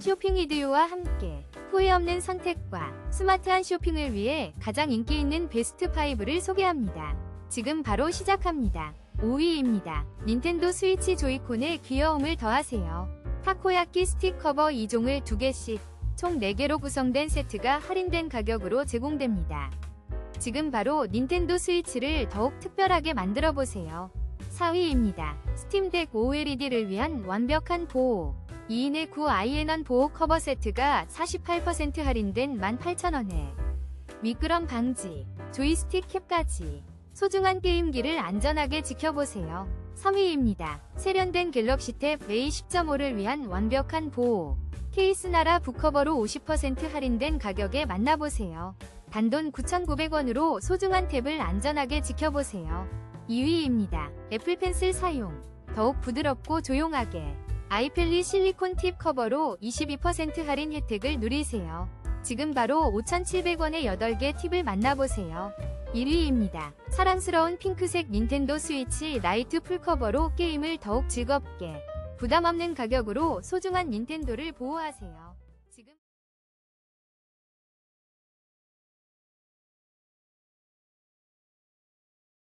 쇼핑 이디오와 함께 후회 없는 선택과 스마트한 쇼핑을 위해 가장 인기 있는 베스트 5를 소개합니다. 지금 바로 시작합니다. 5위입니다. 닌텐도 스위치 조이콘의 귀여움을 더하세요. 타코야끼 스틱 커버 2종을 2개씩 총 4개로 구성된 세트가 할인된 가격으로 제공됩니다. 지금 바로 닌텐도 스위치를 더욱 특별하게 만들어 보세요. 4위입니다. 스팀덱 OLED를 위한 완벽한 보호 2인의 9IN1 보호 커버 세트가 48% 할인된 18,000원에 미끄럼 방지, 조이스틱 캡까지 소중한 게임기를 안전하게 지켜보세요. 3위입니다. 세련된 갤럭시 탭 A10.5를 위한 완벽한 보호 케이스 나라 북커버로 50% 할인된 가격에 만나보세요. 단돈 9,900원으로 소중한 탭을 안전하게 지켜보세요. 2위입니다. 애플 펜슬 사용. 더욱 부드럽고 조용하게. 아이펠리 실리콘 팁 커버로 22% 할인 혜택을 누리세요. 지금 바로 5,700원의 8개 팁을 만나보세요. 1위입니다. 사랑스러운 핑크색 닌텐도 스위치 라이트 풀커버로 게임을 더욱 즐겁게 부담 없는 가격으로 소중한 닌텐도를 보호하세요.